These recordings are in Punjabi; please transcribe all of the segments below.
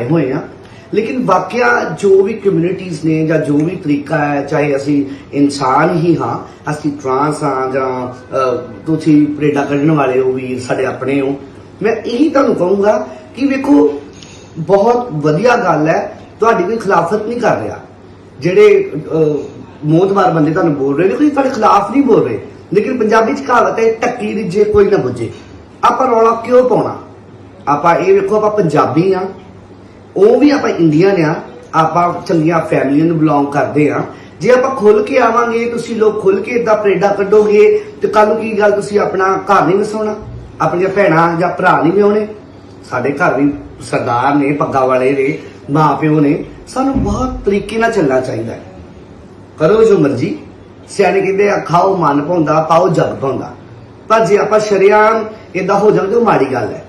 ਬਣਾਏ ਹੋਏ ਆ। ਲੇਕਿਨ ਵਾਕਿਆ ਜੋ ਵੀ ਕਮਿਊਨਿਟੀਆਂ ਨੇ ਜਾਂ ਜੋ ਵੀ ਤਰੀਕਾ ਹੈ, ਚਾਹੇ ਅਸੀਂ ਇਨਸਾਨ ਹੀ ਹਾਂ, ਅਸੀਂ ਟਰਾਂਸ ਹਾਂ ਜਾਂ ਤੁਸੀਂ ਪਰੇਡਾ ਕੱਢਣ ਵਾਲੇ ਹੋ ਵੀ ਸਾਡੇ ਆਪਣੇ ਹੋ, ਮੈਂ ਇਹੀ ਤੁਹਾਨੂੰ ਕਹੂੰਗਾ ਕਿ ਵੇਖੋ, ਬਹੁਤ ਵਧੀਆ ਗੱਲ ਹੈ, ਤੁਹਾਡੀ ਕੋਈ ਖਿਲਾਫਤ ਨਹੀਂ ਕਰ ਰਿਹਾ। ਜਿਹੜੇ ਮੋਦਵਾਰ ਬੰਦੇ ਤੁਹਾਨੂੰ ਬੋਲ ਰਹੇ ਨੇ, ਕੋਈ ਤੁਹਾਡੇ ਖਿਲਾਫ ਨਹੀਂ ਬੋਲ ਰਹੇ। ਲੇਕਿਨ ਪੰਜਾਬੀ ਚ ਕਹਾਵਤ ਹੈ ਟੱਕੀ ਰਿੱਝੇ ਕੋਈ ਨਾ ਬੁੱਝੇ। ਆਪਾਂ ਰੌਲਾ ਕਿਉਂ ਪਾਉਣਾ? ਆਪਾਂ ਇਹ ਵੇਖੋ, ਆਪਾਂ ਪੰਜਾਬੀ ਆ। ਉਹ ਵੀ ਆਪਾਂ ਇੰਡੀਅਨ ਆ, ਆਪਾਂ ਚੰਗੀਆਂ ਫੈਮਲੀਆਂ ਨੂੰ ਬਿਲੋਂਗ ਕਰਦੇ ਆ। ਜੇ ਆਪਾਂ ਖੁੱਲ ਕੇ ਆਵਾਂਗੇ, ਤੁਸੀਂ ਲੋਕ ਖੁੱਲ ਕੇ ਇਦਾਂ ਪਰੇਡਾ ਕੱਢੋਗੇ, ਤੇ ਕੱਲ ਨੂੰ ਕੀ ਗੱਲ ਤੁਸੀਂ ਆਪਣਾ ਘਰ ਨਹੀਂ ਵਸਾਉਣਾ? ਆਪਣੀਆਂ ਭੈਣਾਂ ਜਾਂ ਭਰਾ ਨਹੀਂ ਵਿਆਹੁਣੇ? ਸਾਡੇ ਘਰ ਵੀ ਸਰਦਾਰ ਨੇ, ਪੱਗਾ ਵਾਲੇ ਨੇ ਮਾਂ ਪਿਓ ਨੇ। ਸਾਨੂੰ ਬਹੁਤ ਤਰੀਕੇ ਨਾਲ ਚੱਲਣਾ ਚਾਹੀਦਾ ਹੈ। ਕਰੋ ਜੋ ਮਰਜ਼ੀ। ਸਿਆਣੇ ਕਹਿੰਦੇ ਆ, ਖਾਓ, ਮਨ ਪਾਉਂਦਾ ਪਾਓ, ਜਗ ਪਾਉਂਦਾ ਪਰ ਜੇ ਆਪਾਂ ਸ਼ਰਿਆਮ ਇਦਾਂ ਹੋ ਜਾਵੇ ਤਾਂ ਉਹ ਮਾੜੀ ਗੱਲ ਹੈ।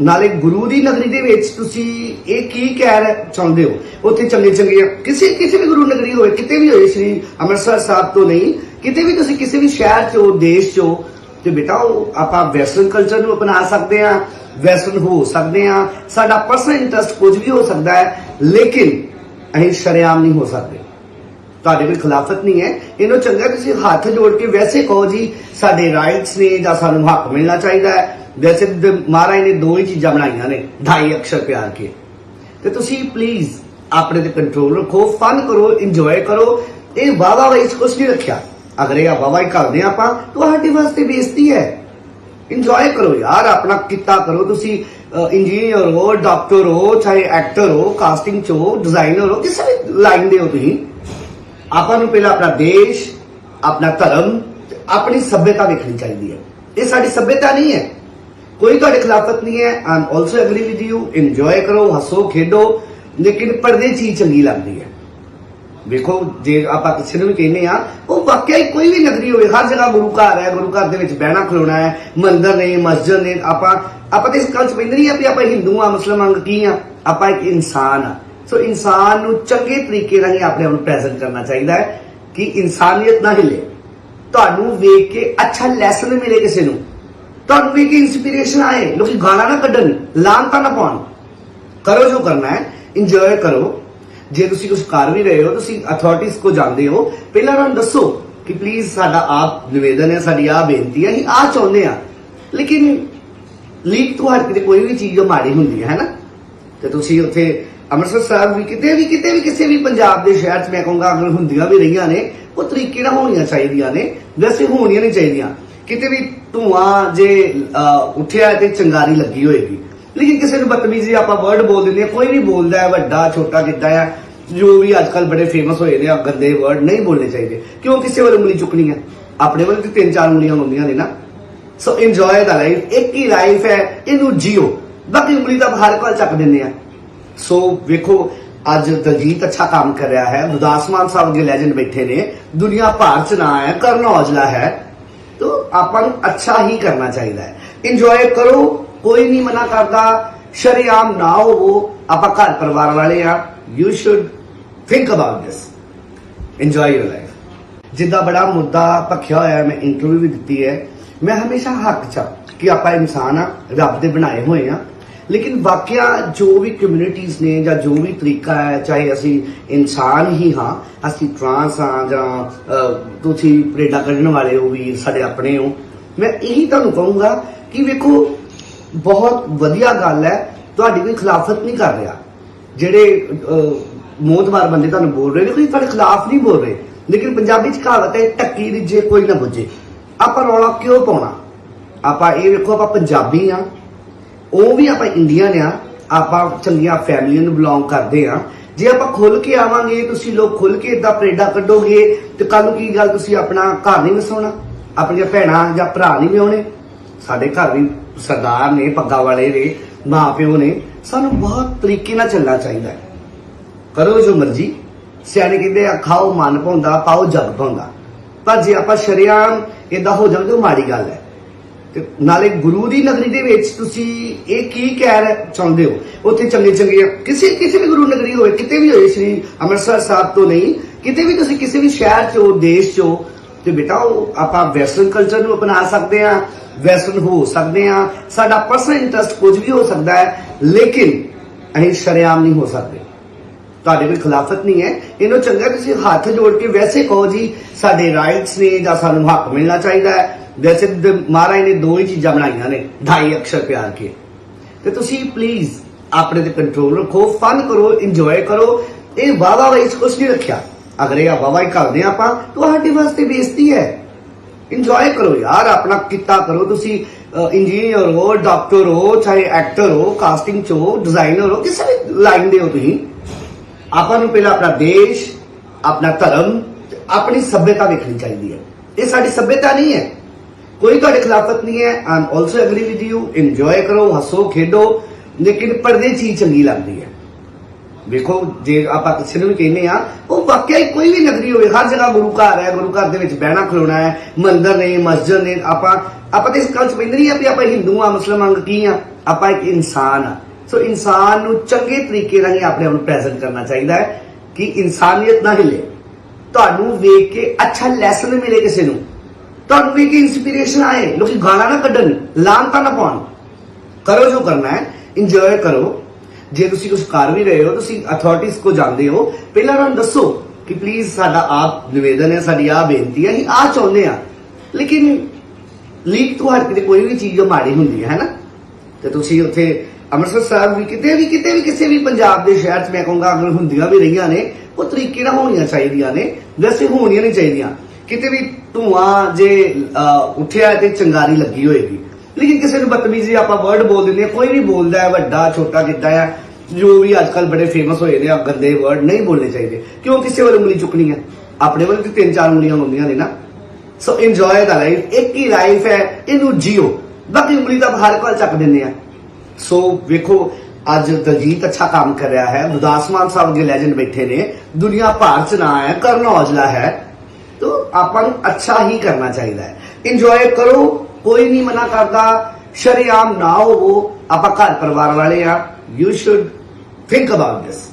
ਨਾਲੇ ਗੁਰੂ ਦੀ ਨਗਰੀ ਦੇ ਵਿੱਚ ਤੁਸੀਂ ਇਹ ਕੀ ਕਹਿ ਚਾਹੁੰਦੇ ਹੋ? ਉੱਥੇ ਚੰਗੇ ਚੰਗੇ ਕਿਸੇ ਕਿਸੇ ਵੀ ਗੁਰੂ ਨਗਰੀ ਹੋਵੇ, ਕਿਤੇ ਵੀ ਹੋਏ ਸ੍ਰੀ ਅੰਮ੍ਰਿਤਸਰ ਸਾਹਿਬ ਤੋਂ ਨਹੀਂ, ਕਿਤੇ ਵੀ ਤੁਸੀਂ ਕਿਸੇ ਵੀ ਸ਼ਹਿਰ 'ਚ ਹੋ ਦੇਸ਼ 'ਚ ਹੋ ਤੇ ਬੇਟਾ ਉਹ ਆਪਾਂ ਵੈਸਟਰਨ ਕਲਚਰ ਨੂੰ ਅਪਣਾ ਸਕਦੇ ਆ ਵੈਸਟਰਨ ਹੋ ਸਕਦੇ ਆ ਸਾਡਾ ਪਰਸਨਲ ਇੰਟਰਸਟ ਕੁਝ ਵੀ ਹੋ ਸਕਦਾ ਹੈ, ਲੇਕਿਨ ਅਸੀਂ ਸ਼ਰਿਆਮ ਨਹੀਂ ਹੋ ਸਕਦੇ। ਤੁਹਾਡੇ ਕੋਲ ਖਿਲਾਫਤ ਨਹੀਂ ਹੈ। ਇਹਨੂੰ ਚੰਗਾ ਤੁਸੀਂ ਹੱਥ ਜੋੜ ਕੇ ਵੈਸੇ ਕਹੋ ਜੀ, ਸਾਡੇ ਰਾਈਟਸ ਨੇ ਜਾਂ ਸਾਨੂੰ ਹੱਕ ਮਿਲਣਾ ਚਾਹੀਦਾ ਹੈ। ਵੈਸੇ ਮਹਾਰਾਜ ਨੇ ਦੋ ਹੀ ਚੀਜ਼ਾਂ ਬਣਾਈਆਂ ਨੇ, ਢਾਈ ਅਕਸ਼ਰ ਪਿਆਰ ਕੇ। ਤੇ ਤੁਸੀਂ ਪਲੀਜ਼ ਆਪਣੇ ਤੇ ਕੰਟਰੋਲ ਰੱਖੋ ਫਨ ਕਰੋ ਇੰਜੋਏ ਕਰੋ। ਇਹ ਵਾਵਾ ਵਾਈਸ ਕੁਛ ਨਹੀਂ ਰੱਖਿਆ। ਅਗਰ ਇਹ ਵਾਵਾ ਹੀ ਕਰਦੇ ਹਾਂ ਆਪਾਂ, ਤੁਹਾਡੇ ਵਾਸਤੇ ਬੇਇੱਜ਼ਤੀ ਹੈ। ਇੰਜੋਏ ਕਰੋ ਯਾਰ, ਆਪਣਾ ਕਿੱਤਾ ਕਰੋ। ਤੁਸੀਂ ਇੰਜੀਨੀਅਰ ਹੋ ਡਾਕਟਰ ਹੋ, ਚਾਹੇ ਐਕਟਰ ਹੋ ਕਾਸਟਿੰਗ ਚ ਹੋ ਡਿਜ਼ਾਈਨਰ ਹੋ, ਕਿਸੇ ਵੀ ਲਾਈਨ ਦੇ ਹੋ ਤੁਸੀਂ। ਆਪਾਂ ਨੂੰ ਪਹਿਲਾਂ ਆਪਣਾ ਦੇਸ਼, ਆਪਣਾ ਧਰਮ ਆਪਣੀ ਸਭਿਅਤਾ ਵੇਖਣੀ ਚਾਹੀਦੀ ਹੈ। ਇਹ ਸਾਡੀ ਸਭਿਅਤਾ ਨਹੀਂ ਹੈ। ਕੋਈ ਤੁਹਾਡੇ ਖਿਲਾਫਤ ਨਹੀਂ ਹੈ। I'm also agree with you enjoy ਕਰੋ, ਹੱਸੋ, ਖੇਡੋ। ਲੇਕਿਨ ਪਰਦੇ ਚੀਜ਼ ਚੰਗੀ ਲੱਗਦੀ ਹੈ। ਵੇਖੋ, ਜੇ ਆਪਾਂ ਕਿਸੇ ਨੂੰ ਵੀ ਕਹਿੰਦੇ ਆ ਉਹ ਵਾਕਿਆ ਹੀ ਕੋਈ ਵੀ ਨਗਰੀ ਹੋਵੇ, ਹਰ ਜਗ੍ਹਾ ਗੁਰੂ ਘਰ ਹੈ, ਗੁਰੂ ਘਰ ਦੇ ਵਿੱਚ ਬਹਿਣਾ, ਖਲੋਣਾ ਹੈ, ਮੰਦਰ ਨੇ, ਮਸਜਿਦ ਨੇ, ਆਪਾਂ ਆਪਾਂ ਤੇ ਇਸ ਗੱਲ ਚ ਪੈਂਦੇ ਨਹੀਂ ਆ ਵੀ ਆਪਾਂ ਹਿੰਦੂ ਆ ਮੁਸਲਮਾਨ ਕੀ ਆ? ਆਪਾਂ ਇੱਕ ਇਨਸਾਨ ਆ। ਸੋ ਇਨਸਾਨ ਨੂੰ ਚੰਗੇ ਤਰੀਕੇ ਨਾਲ ਹੀ ਆਪਣੇ ਆਪ ਨੂੰ ਪ੍ਰੈਜ਼ੈਂਟ ਕਰਨਾ ਚਾਹੀਦਾ ਹੈ ਕਿ ਇਨਸਾਨੀਅਤ ਨਾ ਹਿਲੇ। ਤੁਹਾਨੂੰ ਵੇਖ ਕੇ ਅੱਛਾ ਲੈਸਨ ਮਿਲੇ ਕਿਸੇ ਨੂੰ। ਤੁਹਾਨੂੰ ਵੀ ਕਿ ਇਨਸਪੀਰੇਸ਼ਨ ਆਏ ਲੋਕੀ ਗਾਲਾਂ ਨਾ ਕੱਢਣ ਲਾਂਤਾ ਨਾ ਪਾਉਣ ਕਰੋ ਜੋ ਕਰਨਾ ਹੈ ਇੰਜੋਏ ਕਰੋ ਜੇ ਤੁਸੀਂ ਕੁਝ ਕਰ ਵੀ ਰਹੇ ਹੋ ਤੁਸੀਂ ਅਥਾਰਟੀਆਂ ਕੋ ਜਾਂਦੇ ਹੋ ਪਹਿਲਾਂ ਉਹਨਾਂ ਨੂੰ ਦੱਸੋ ਕਿ ਪਲੀਜ਼ ਸਾਡਾ ਆਪ ਨਿਵੇਦਨ ਹੈ ਸਾਡੀ ਆ ਬੇਨਤੀ ਹੈ ਅਸੀਂ ਆ ਚਾਹੁੰਦੇ ਆ ਲੇਕਿਨ ਲੀਕ ਤੋਂ ਹਰ ਕਿਤੇ ਕੋਈ ਵੀ ਚੀਜ਼ ਜੋ ਮਾੜੀ ਹੁੰਦੀ ਹੈ ਹੈ ਨਾ ਤੇ ਤੁਸੀਂ ਉੱਥੇ ਅੰਮ੍ਰਿਤਸਰ ਸਾਹਿਬ ਵੀ ਕਿਤੇ ਵੀ ਕਿਤੇ ਵੀ ਕਿਸੇ ਵੀ ਪੰਜਾਬ ਦੇ ਸ਼ਹਿਰ 'ਚ ਮੈਂ ਕਹੂੰਗਾ ਅਗਰ ਹੁੰਦੀਆਂ ਵੀ ਰਹੀਆਂ ਨੇ ਉਹ ਤਰੀਕੇ ਨਾਲ ਹੋਣੀਆਂ ਚਾਹੀਦੀਆਂ ਨੇ ਵੈਸੇ ਹੋਣੀਆਂ ਨਹੀਂ ਚਾਹੀਦੀਆਂ ਕਿਤੇ ਵੀ ਧੂਆਂ ਜੇ ਉੱਠਿਆ ਤੇ ਚੰਗਾਰੀ ਲੱਗੀ ਹੋਏਗੀ। ਲੇਕਿਨ ਕਿਸੇ ਨੂੰ ਬਦਤਮੀਜ਼ੀ ਆਪਾਂ ਵਰਡ ਬੋਲ ਦਿੰਦੇ ਆ ਕੋਈ ਵੀ ਬੋਲਦਾ ਹੈ, ਵੱਡਾ, ਛੋਟਾ ਕਿੱਦਾਂ ਆ ਜੋ ਵੀ ਅੱਜ ਕੱਲ ਬੜੇ ਫੇਮਸ ਹੋਏ ਨੇ ਆ ਗੰਦੇ ਵਰਡ ਨਹੀਂ ਬੋਲਣੇ ਚਾਹੀਦੇ। ਕਿਉਂ ਕਿਸੇ ਵੱਲ ਉਂਗਲੀ ਚੁੱਕਣੀ ਹੈ? ਆਪਣੇ ਵੱਲ ਤੇ ਤਿੰਨ ਚਾਰ ਉਂਗਲੀਆਂ ਹੁੰਦੀਆਂ ਨੇ ਨਾ। ਸੋ ਇੰਜੋਏ ਦਾ ਲਾਈਫ ਇੱਕ ਹੀ ਲਾਈਫ ਹੈ, ਇਹਨੂੰ ਜੀਓ। ਬਾਕੀ ਉਂਗਲੀ ਤਾਂ ਹਰ ਕੋਲ ਚੱਕ ਦਿੰਦੇ ਆ ਸੋ ਵੇਖੋ, ਅੱਜ ਦਲਜੀਤ ਅੱਛਾ ਕੰਮ ਕਰ ਰਿਹਾ ਹੈ। ਗੁਰਦਾਸ ਮਾਨ ਸਾਹਿਬ ਦੇ ਲੈਜੈਂਡ ਬੈਠੇ ਨੇ। ਦੁਨੀਆ ਭਰ ਚ ਨਾ ਹੈ, ਕਰਨ ਔਜਲਾ ਹੈ। ਤੋ ਆਪਾਂ ਨੂੰ ਅੱਛਾ ਹੀ ਕਰਨਾ ਚਾਹੀਦਾ ਹੈ। ਇੰਜੋਏ ਕਰੋ, ਕੋਈ ਨਹੀਂ ਮਨਾ ਕਰਦਾ। ਸ਼ਰੀਆਮ ਨਾ ਹੋਵੋ, ਆਪਾਂ ਘਰ ਪਰਿਵਾਰ ਵਾਲੇ ਆ you should think about this enjoy your life ਜਿੱਦਾਂ ਬੜਾ ਮੁੱਦਾ ਭਖਿਆ ਹੋਇਆ ਮੈਂ ਇੰਟਰਵਿਊ ਵੀ ਦਿੱਤੀ ਹੈ। ਮੈਂ ਹਮੇਸ਼ਾ ਹੱਕ ਚ ਕਿ ਆਪਾਂ ਇਨਸਾਨ ਆ ਰੱਬ ਦੇ ਬਣਾਏ ਹੋਏ ਆ ਲੇਕਿਨ ਵਾਕਿਆ ਜੋ ਵੀ ਕਮਿਊਨਿਟੀਆਂ ਨੇ ਜਾਂ ਜੋ ਵੀ ਤਰੀਕਾ ਹੈ, ਚਾਹੇ ਅਸੀਂ ਇਨਸਾਨ ਹੀ ਹਾਂ, ਅਸੀਂ ਟਰਾਂਸ ਹਾਂ ਜਾਂ ਤੁਸੀਂ ਪਰੇਡਾ ਕੱਢਣ ਵਾਲੇ ਹੋ ਵੀ ਸਾਡੇ ਆਪਣੇ ਹੋ, ਮੈਂ ਇਹੀ ਤੁਹਾਨੂੰ ਕਹੂੰਗਾ ਕਿ ਵੇਖੋ, ਬਹੁਤ ਵਧੀਆ ਗੱਲ ਹੈ, ਤੁਹਾਡੀ ਕੋਈ ਖਿਲਾਫਤ ਨਹੀਂ ਕਰ ਰਿਹਾ। ਜਿਹੜੇ ਮੋਦਵਾਰ ਬੰਦੇ ਤੁਹਾਨੂੰ ਬੋਲ ਰਹੇ ਨੇ, ਕੋਈ ਤੁਹਾਡੇ ਖਿਲਾਫ ਨਹੀਂ ਬੋਲ ਰਹੇ। ਲੇਕਿਨ ਪੰਜਾਬੀ ਚ ਕਹਾਵਤ ਹੈ ਟੱਕੀ ਰਿੱਝੇ ਕੋਈ ਨਾ ਬੁੱਝੇ। ਆਪਾਂ ਰੌਲਾ ਕਿਉਂ ਪਾਉਣਾ? ਆਪਾਂ ਇਹ ਵੇਖੋ, ਆਪਾਂ ਪੰਜਾਬੀ ਆ ਉਹ ਵੀ ਆਪਾਂ ਇੰਡੀਅਨ ਆ, ਆਪਾਂ ਚੰਗੀਆਂ ਫੈਮਲੀਆਂ ਨੂੰ ਬਿਲੋਂਗ ਕਰਦੇ ਆ। ਜੇ ਆਪਾਂ ਖੁੱਲ ਕੇ ਆਵਾਂਗੇ, ਤੁਸੀਂ ਲੋਕ ਖੁੱਲ ਕੇ ਇਦਾਂ ਪਰੇਡਾ ਕੱਢੋਗੇ, ਤੇ ਕੱਲ ਨੂੰ ਕੀ ਗੱਲ ਤੁਸੀਂ ਆਪਣਾ ਘਰ ਨਹੀਂ ਵਸਾਉਣਾ? ਆਪਣੀਆਂ ਭੈਣਾਂ ਜਾਂ ਭਰਾ ਨਹੀਂ ਵਿਆਹੁਣੇ? ਸਾਡੇ ਘਰ ਵੀ ਸਰਦਾਰ ਨੇ, ਪੱਗਾ ਵਾਲੇ ਨੇ ਮਾਂ ਪਿਓ ਨੇ। ਸਾਨੂੰ ਬਹੁਤ ਤਰੀਕੇ ਨਾਲ ਚੱਲਣਾ ਚਾਹੀਦਾ ਹੈ। ਕਰੋ ਜੋ ਮਰਜ਼ੀ। ਸਿਆਣੇ ਕਹਿੰਦੇ ਆ, ਖਾਓ, ਮਨ ਪਾਉਂਦਾ ਪਾਓ, ਜਗ ਪਾਉਂਦਾ ਪਰ ਜੇ ਆਪਾਂ ਸ਼ਰਿਆਮ ਇਦਾਂ ਹੋ ਜਾਵੇ ਤਾਂ ਉਹ ਮਾੜੀ ਗੱਲ ਹੈ। ਤੇ ਨਾਲੇ ਗੁਰੂ ਦੀ ਨਗਰੀ ਦੇ ਵਿੱਚ ਤੁਸੀਂ ਇਹ ਕੀ ਕਹਿ ਰਹੇ ਚਾਹੁੰਦੇ ਹੋ? ਉੱਥੇ ਚੰਗੇ ਚੰਗੇ ਕਿਸੇ ਕਿਸੇ ਵੀ ਗੁਰੂ ਨਗਰੀ ਹੋਵੇ, ਕਿਤੇ ਵੀ ਹੋਏ ਸ੍ਰੀ ਅੰਮ੍ਰਿਤਸਰ ਸਾਹਿਬ ਤੋਂ ਨਹੀਂ, ਕਿਤੇ ਵੀ ਤੁਸੀਂ ਕਿਸੇ ਵੀ ਸ਼ਹਿਰ 'ਚ ਹੋ ਦੇਸ਼ 'ਚ ਹੋ ਤੇ ਬੇਟਾ ਉਹ ਆਪਾਂ ਵੈਸਟਰਨ ਕਲਚਰ ਨੂੰ ਅਪਣਾ ਸਕਦੇ ਆ ਵੈਸਟਰਨ ਹੋ ਸਕਦੇ ਆ ਸਾਡਾ ਪਰਸਨਲ ਇੰਟਰਸਟ ਕੁਝ ਵੀ ਹੋ ਸਕਦਾ ਹੈ, ਲੇਕਿਨ ਅਸੀਂ ਸ਼ਰੇਆਮ ਨਹੀਂ ਹੋ ਸਕਦੇ। ਤੁਹਾਡੇ ਕੋਈ ਖਿਲਾਫਤ ਨਹੀਂ ਹੈ। ਇਹਨੂੰ ਚੰਗਾ ਤੁਸੀਂ ਹੱਥ ਜੋੜ ਕੇ ਵੈਸੇ ਕਹੋ ਜੀ, ਸਾਡੇ ਰਾਈਟਸ ਨੇ ਜਾਂ ਸਾਨੂੰ ਹੱਕ ਮਿਲਣਾ ਚਾਹੀਦਾ ਹੈ। ਵੈਸੇ ਮਹਾਰਾਜ ਨੇ ਦੋ ਹੀ ਚੀਜ਼ਾਂ ਬਣਾਈਆਂ ਨੇ, ਢਾਈ ਅਕਸ਼ਰ ਪਿਆਰ ਕੇ। ਤੇ ਤੁਸੀਂ ਪਲੀਜ਼ ਆਪਣੇ ਤੇ ਕੰਟਰੋਲ ਰੱਖੋ ਫਨ ਕਰੋ ਇੰਜੋਏ ਕਰੋ। ਇਹ ਵਾਵਾ ਵਾਈਸ ਕੁਛ ਨਹੀਂ ਰੱਖਿਆ। ਅਗਰ ਇਹ ਵਾਵਾ ਹੀ ਕਰਦੇ ਹਾਂ ਆਪਾਂ, ਤੁਹਾਡੇ ਵਾਸਤੇ ਬੇਇੱਜ਼ਤੀ ਹੈ। ਇੰਜੋਏ ਕਰੋ ਯਾਰ, ਆਪਣਾ ਕਿੱਤਾ ਕਰੋ। ਤੁਸੀਂ ਇੰਜੀਨੀਅਰ ਹੋ ਡਾਕਟਰ ਹੋ, ਚਾਹੇ ਐਕਟਰ ਹੋ ਕਾਸਟਿੰਗ ਚ ਹੋ ਡਿਜ਼ਾਈਨਰ ਹੋ, ਕਿਸੇ ਵੀ ਲਾਈਨ ਦੇ ਹੋ ਤੁਸੀਂ। ਆਪਾਂ ਨੂੰ ਪਹਿਲਾਂ ਆਪਣਾ ਦੇਸ਼, ਆਪਣਾ ਧਰਮ ਆਪਣੀ ਸਭਿਅਤਾ ਵੇਖਣੀ ਚਾਹੀਦੀ ਹੈ। ਇਹ ਸਾਡੀ ਸਭਿਅਤਾ ਨਹੀਂ ਹੈ। ਕੋਈ ਤੁਹਾਡੇ ਖਿਲਾਫਤ ਨਹੀਂ ਹੈ। I'm also agree with you enjoy ਕਰੋ, ਹੱਸੋ, ਖੇਡੋ। ਲੇਕਿਨ ਪਰਦੇ ਚੀਜ਼ ਚੰਗੀ ਲੱਗਦੀ ਹੈ। ਵੇਖੋ, ਜੇ ਆਪਾਂ ਕਿਸੇ ਨੂੰ ਵੀ ਕਹਿੰਦੇ ਆ ਉਹ ਵਾਕਿਆ ਹੀ ਕੋਈ ਵੀ ਨਗਰੀ ਹੋਵੇ, ਹਰ ਜਗ੍ਹਾ ਗੁਰੂ ਘਰ ਹੈ, ਗੁਰੂ ਘਰ ਦੇ ਵਿੱਚ ਬਹਿਣਾ, ਖਲੋਣਾ ਹੈ, ਮੰਦਰ ਨੇ, ਮਸਜਿਦ ਨੇ, ਆਪਾਂ ਆਪਾਂ ਤੇ ਇਸ ਗੱਲ ਚ ਪੈਂਦੇ ਨਹੀਂ ਆ ਵੀ ਆਪਾਂ ਹਿੰਦੂ ਆ ਮੁਸਲਮਾਨ ਕੀ ਆ ਆਪਾਂ ਇੱਕ ਇਨਸਾਨ ਆ ਸੋ ਇਨਸਾਨ ਨੂੰ ਚੰਗੇ ਤਰੀਕੇ ਨਾਲ ਹੀ ਆਪਣੇ ਆਪ ਨੂੰ ਪ੍ਰੈਜ਼ੈਂਟ ਕਰਨਾ ਚਾਹੀਦਾ ਹੈ ਕਿ ਇਨਸਾਨੀਅਤ ਨਾ ਹਿਲੇ। ਤੁਹਾਨੂੰ ਵੇਖ ਕੇ ਅੱਛਾ ਲੈਸਨ ਮਿਲੇ ਕਿਸੇ ਨੂੰ। ਤੁਹਾਨੂੰ ਵੇਖ ਕੇ ਇਨਸਪੀਰੇਸ਼ਨ ਆਏ ਲੋਕੀ ਗਾਲਾਂ ਨਾ ਕੱਢਣ ਲਾਂਤਾ ਨਾ ਪਾਉਣ ਕਰੋ ਜੋ ਕਰਨਾ ਹੈ ਇੰਜੋਏ ਕਰੋ ਜੇ ਤੁਸੀਂ ਕੁਝ ਕਰ ਵੀ ਰਹੇ ਹੋ ਤੁਸੀਂ ਅਥਾਰਟੀਆਂ ਕੋ ਜਾਂਦੇ ਹੋ ਪਹਿਲਾਂ ਉਹਨਾਂ ਨੂੰ ਦੱਸੋ ਕਿ ਪਲੀਜ਼ ਸਾਡਾ ਆਪ ਨਿਵੇਦਨ ਹੈ ਸਾਡੀ ਆ ਬੇਨਤੀ ਹੈ ਅਸੀਂ ਆ ਚਾਹੁੰਦੇ ਆ ਲੇਕਿਨ ਲੀਕ ਤੋਂ ਹਰ ਕਿਤੇ ਕੋਈ ਵੀ ਚੀਜ਼ ਜੋ ਮਾੜੀ ਹੁੰਦੀ ਹੈ ਨਾ ਤੇ ਤੁਸੀਂ ਉੱਥੇ ਅੰਮ੍ਰਿਤਸਰ ਸਾਹਿਬ ਵੀ ਕਿਤੇ ਵੀ ਕਿਤੇ ਵੀ ਕਿਸੇ ਵੀ ਪੰਜਾਬ ਦੇ ਸ਼ਹਿਰ 'ਚ ਮੈਂ ਕਹੂੰਗਾ ਅਗਰ ਹੁੰਦੀਆਂ ਵੀ ਰਹੀਆਂ ਨੇ ਉਹ ਤਰੀਕੇ ਨਾਲ ਹੋਣੀਆਂ ਚਾਹੀਦੀਆਂ ਨੇ ਵੈਸੇ ਹੋਣੀਆਂ ਨਹੀਂ ਚਾਹੀਦੀਆਂ ਕਿਤੇ ਵੀ ਧੂਆਂ ਜੇ ਉੱਠਿਆ ਤੇ ਚੰਗਾਰੀ ਲੱਗੀ ਹੋਏਗੀ। ਲੇਕਿਨ ਕਿਸੇ ਨੂੰ ਬਦਤਮੀਜ਼ੀ ਆਪਾਂ ਵਰਡ ਬੋਲ ਦਿੰਦੇ ਹਾਂ, ਕੋਈ ਵੀ ਬੋਲਦਾ ਹੈ, ਵੱਡਾ, ਛੋਟਾ ਕਿੱਦਾਂ ਹੈ, ਜੋ ਵੀ ਅੱਜ ਕੱਲ ਬੜੇ ਫੇਮਸ ਹੋਏ ਨੇ ਆ ਗੰਦੇ ਵਰਡ ਨਹੀਂ ਬੋਲਣੇ ਚਾਹੀਦੇ। ਕਿਉਂ ਕਿਸੇ ਵੱਲ ਉਂਗਲੀ ਚੁੱਕਣੀ ਹੈ? ਆਪਣੇ ਵੱਲ ਤੇ ਤਿੰਨ ਚਾਰ ਉਂਗਲੀਆਂ ਹੁੰਦੀਆਂ ਨੇ ਨਾ। ਸੋ ਇੰਜੋਏ ਦਾ ਲਾਈਫ ਇੱਕ ਹੀ ਲਾਈਫ ਹੈ, ਇਹਨੂੰ ਜੀਓ। ਬਾਕੀ ਉਂਗਲੀ ਤਾਂ ਹਰ ਕੋਲ ਚੱਕ ਦਿੰਦੇ ਆ ਸੋ ਵੇਖੋ, ਅੱਜ ਦਲਜੀਤ ਅੱਛਾ ਕੰਮ ਕਰ ਰਿਹਾ ਹੈ ਗੁਰਦਾਸ ਮਾਨ ਸਾਹਿਬ ਦੇ ਲੈਜੈਂਡ ਬੈਠੇ ਨੇ। ਦੁਨੀਆ ਭਰ ਚ ਨਾ ਹੈ ਕਰਨ ਔਜਲਾ ਹੈ। ਤੋ ਆਪਾਂ ਨੂੰ ਅੱਛਾ ਹੀ ਕਰਨਾ ਚਾਹੀਦਾ ਹੈ। ਇੰਜੋਏ ਕਰੋ, ਕੋਈ ਨਹੀਂ ਮਨਾ ਕਰਦਾ। ਸ਼ਰੀਆਮ ਨਾ ਹੋਵੋ, ਆਪਾਂ ਘਰ ਪਰਿਵਾਰ ਵਾਲੇ ਆ you should think about this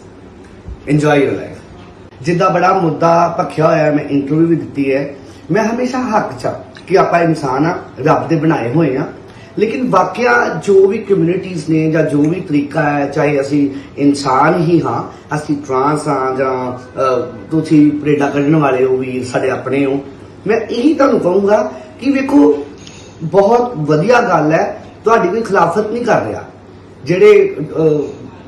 enjoy your life ਜਿੱਦਾਂ ਬੜਾ ਮੁੱਦਾ ਭਖਿਆ ਹੋਇਆ ਮੈਂ ਇੰਟਰਵਿਊ ਵੀ ਦਿੱਤੀ ਹੈ। ਮੈਂ ਹਮੇਸ਼ਾ ਹੱਕ ਚ ਕਿ ਆਪਾਂ ਇਨਸਾਨ ਆ ਰੱਬ ਦੇ ਬਣਾਏ ਹੋਏ ਆ ਲੇਕਿਨ ਵਾਕਿਆ ਜੋ ਵੀ ਕਮਿਊਨਿਟੀਆਂ ਨੇ ਜਾਂ ਜੋ ਵੀ ਤਰੀਕਾ ਹੈ ਚਾਹੇ ਅਸੀਂ ਇਨਸਾਨ ਹੀ ਹਾਂ ਅਸੀਂ ਟਰਾਂਸ ਹਾਂ ਜਾਂ ਤੁਸੀਂ ਪ੍ਰੇਡਾ ਕੱਢਣ ਵਾਲੇ ਹੋ ਵੀ ਸਾਡੇ ਆਪਣੇ ਹੋ ਮੈਂ ਇਹੀ ਤੁਹਾਨੂੰ ਕਹੂੰਗਾ ਕਿ ਵੇਖੋ ਬਹੁਤ ਵਧੀਆ ਗੱਲ ਹੈ ਤੁਹਾਡੀ ਕੋਈ ਖਿਲਾਫਤ ਨਹੀਂ ਕਰ ਰਿਹਾ। ਜਿਹੜੇ ਅਹ,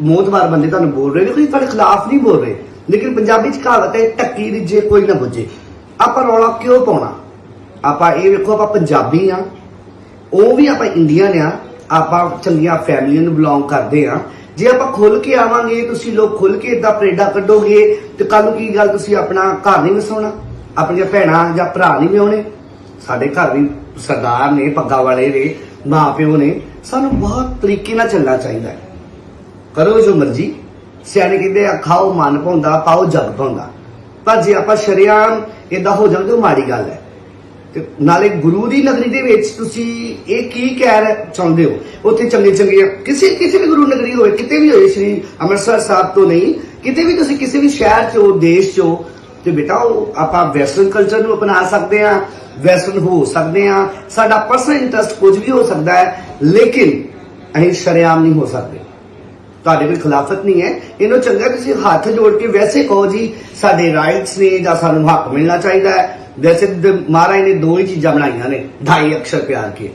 ਮੋਤਬਾਰ ਬੰਦੇ ਤੁਹਾਨੂੰ ਬੋਲ ਰਹੇ ਨੇ ਕੋਈ ਤੁਹਾਡੇ ਖਿਲਾਫ ਨਹੀਂ ਬੋਲ ਰਹੇ। ਲੇਕਿਨ ਪੰਜਾਬੀ ਚ ਕਹਾਵਤ ਹੈ ਟੱਕੀ ਰਿੱਝੇ ਕੋਈ ਨਾ ਬੁੱਝੇ। ਆਪਾਂ ਰੌਲਾ ਕਿਉਂ ਪਾਉਣਾ? ਆਪਾਂ ਇਹ ਵੇਖੋ ਆਪਾਂ ਪੰਜਾਬੀ ਆ ਉਹ ਵੀ ਆਪਾਂ ਇੰਡੀਅਨ ਆ, ਆਪਾਂ ਚੰਗੀਆਂ ਫੈਮਲੀਆਂ ਨੂੰ ਬਿਲੋਂਗ ਕਰਦੇ ਆ। ਜੇ ਆਪਾਂ ਖੁੱਲ ਕੇ ਆਵਾਂਗੇ, ਤੁਸੀਂ ਲੋਕ ਖੁੱਲ ਕੇ ਇਦਾਂ ਪਰੇਡਾ ਕੱਢੋਗੇ, ਤੇ ਕੱਲ ਨੂੰ ਕੀ ਗੱਲ ਤੁਸੀਂ ਆਪਣਾ ਘਰ ਨਹੀਂ ਵਸਾਉਣਾ? ਆਪਣੀਆਂ ਭੈਣਾਂ ਜਾਂ ਭਰਾ ਨਹੀਂ ਵਿਆਹੁਣੇ? ਸਾਡੇ ਘਰ ਵੀ ਸਰਦਾਰ ਨੇ, ਪੱਗਾ ਵਾਲੇ ਨੇ ਮਾਂ ਪਿਓ ਨੇ। ਸਾਨੂੰ ਬਹੁਤ ਤਰੀਕੇ ਨਾਲ ਚੱਲਣਾ ਚਾਹੀਦਾ ਹੈ। ਕਰੋ ਜੋ ਮਰਜ਼ੀ। ਸਿਆਣੇ ਕਹਿੰਦੇ ਆ, ਖਾਓ, ਮਨ ਪਾਉਂਦਾ ਪਾਓ, ਜਗ ਪਾਉਂਦਾ ਪਰ ਜੇ ਆਪਾਂ ਸ਼ਰੀਆਮ ਇਦਾਂ ਹੋ ਜਾਵਾਂਗੇ ਉਹ ਮਾੜੀ ਗੱਲ ਹੈ। ਤੇ ਨਾਲੇ ਗੁਰੂ ਦੀ ਨਗਰੀ ਦੇ ਵਿੱਚ ਤੁਸੀਂ ਇਹ ਕੀ ਕਹਿ ਰਹੇ ਚਾਹੁੰਦੇ ਹੋ? ਉੱਥੇ ਚੰਗੇ ਚੰਗੇ ਕਿਸੇ ਕਿਸੇ ਵੀ ਗੁਰੂ ਨਗਰੀ ਹੋਵੇ, ਕਿਤੇ ਵੀ ਹੋਏ ਸ੍ਰੀ ਅੰਮ੍ਰਿਤਸਰ ਸਾਹਿਬ ਤੋਂ ਨਹੀਂ, ਕਿਤੇ ਵੀ ਤੁਸੀਂ ਕਿਸੇ ਵੀ ਸ਼ਹਿਰ 'ਚ ਹੋ, ਦੇਸ਼ 'ਚ ਹੋ, ਤੇ ਬੇਟਾ ਉਹ ਆਪਾਂ ਵੈਸਟਰਨ ਕਲਚਰ ਨੂੰ ਅਪਣਾ ਸਕਦੇ ਆ ਵੈਸਟਰਨ ਹੋ ਸਕਦੇ ਆ ਸਾਡਾ ਪਰਸਨਲ ਇੰਟਰਸਟ ਕੁਝ ਵੀ ਹੋ ਸਕਦਾ ਹੈ, ਲੇਕਿਨ ਅਸੀਂ ਸ਼ਰੇਆਮ ਨਹੀਂ ਹੋ ਸਕਦੇ। ਤੁਹਾਡੇ ਕੋਈ ਖਿਲਾਫਤ ਨਹੀਂ ਹੈ। ਇਹਨੂੰ ਚੰਗਾ ਤੁਸੀਂ ਹੱਥ ਜੋੜ ਕੇ ਵੈਸੇ ਕਹੋ ਜੀ, ਸਾਡੇ ਰਾਈਟਸ ਨੇ ਜਾਂ ਸਾਨੂੰ ਹੱਕ ਮਿਲਣਾ ਚਾਹੀਦਾ ਹੈ। ਵੈਸੇ ਮਹਾਰਾਜ ਨੇ ਦੋ ਹੀ ਚੀਜ਼ਾਂ ਬਣਾਈਆਂ ਨੇ, ਢਾਈ ਅਕਸ਼ਰ ਪਿਆਰ ਕੇ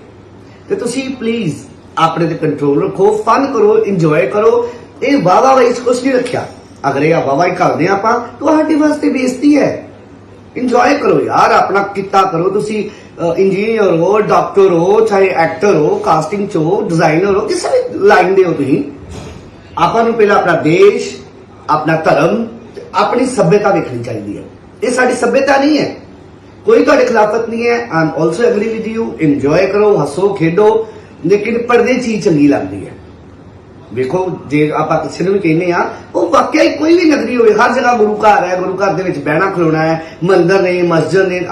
ਤੇ ਤੁਸੀਂ ਪਲੀਜ਼ ਆਪਣੇ ਤੇ ਕੰਟਰੋਲ ਰੱਖੋ ਫਨ ਕਰੋ ਇੰਜੋਏ ਕਰੋ। ਇਹ ਵਾਵਾ ਵਾਈਸ ਕੁਛ ਨਹੀਂ ਰੱਖਿਆ। ਅਗਰ ਇਹ ਵਾਵਾ ਹੀ ਕਰਦੇ ਹਾਂ ਆਪਾਂ, ਤੁਹਾਡੇ ਵਾਸਤੇ ਬੇਇੱਜ਼ਤੀ ਹੈ। ਇੰਜੋਏ ਕਰੋ ਯਾਰ, ਆਪਣਾ ਕਿੱਤਾ ਕਰੋ ਤੁਸੀਂ। ਇੰਜੀਨੀਅਰ ਹੋ ਡਾਕਟਰ ਹੋ, ਚਾਹੇ ਐਕਟਰ ਹੋ ਕਾਸਟਿੰਗ ਚ ਹੋ ਡਿਜ਼ਾਈਨਰ ਹੋ, ਕਿਸੇ ਵੀ ਲਾਈਨ ਦੇ ਹੋ ਤੁਸੀਂ। ਆਪਾਂ ਨੂੰ ਪਹਿਲਾਂ ਆਪਣਾ ਦੇਸ਼, ਆਪਣਾ ਧਰਮ ਆਪਣੀ ਸਭਿਅਤਾ ਵੇਖਣੀ ਚਾਹੀਦੀ ਹੈ। ਇਹ ਸਾਡੀ ਸਭਿਅਤਾ ਨਹੀਂ ਹੈ। ਕੋਈ ਤੁਹਾਡੇ ਖਿਲਾਫਤ ਨਹੀਂ ਹੈ। I'm also agree with you enjoy ਕਰੋ, ਹੱਸੋ, ਖੇਡੋ। ਲੇਕਿਨ ਪਰਦੇ ਚੀਜ਼ ਚੰਗੀ ਲੱਗਦੀ ਹੈ। ਵੇਖੋ, ਜੇ ਆਪਾਂ ਕਿਸੇ ਨੂੰ ਵੀ ਕਹਿੰਦੇ ਆ ਉਹ ਵਾਕਿਆ ਹੀ ਕੋਈ ਵੀ ਨਗਰੀ ਹੋਵੇ, ਹਰ ਜਗ੍ਹਾ ਗੁਰੂ ਘਰ ਹੈ, ਗੁਰੂ ਘਰ ਦੇ ਵਿੱਚ ਬਹਿਣਾ, ਖਲੋਣਾ ਹੈ, ਮੰਦਰ ਨੇ, ਮਸਜਿਦ ਨੇ।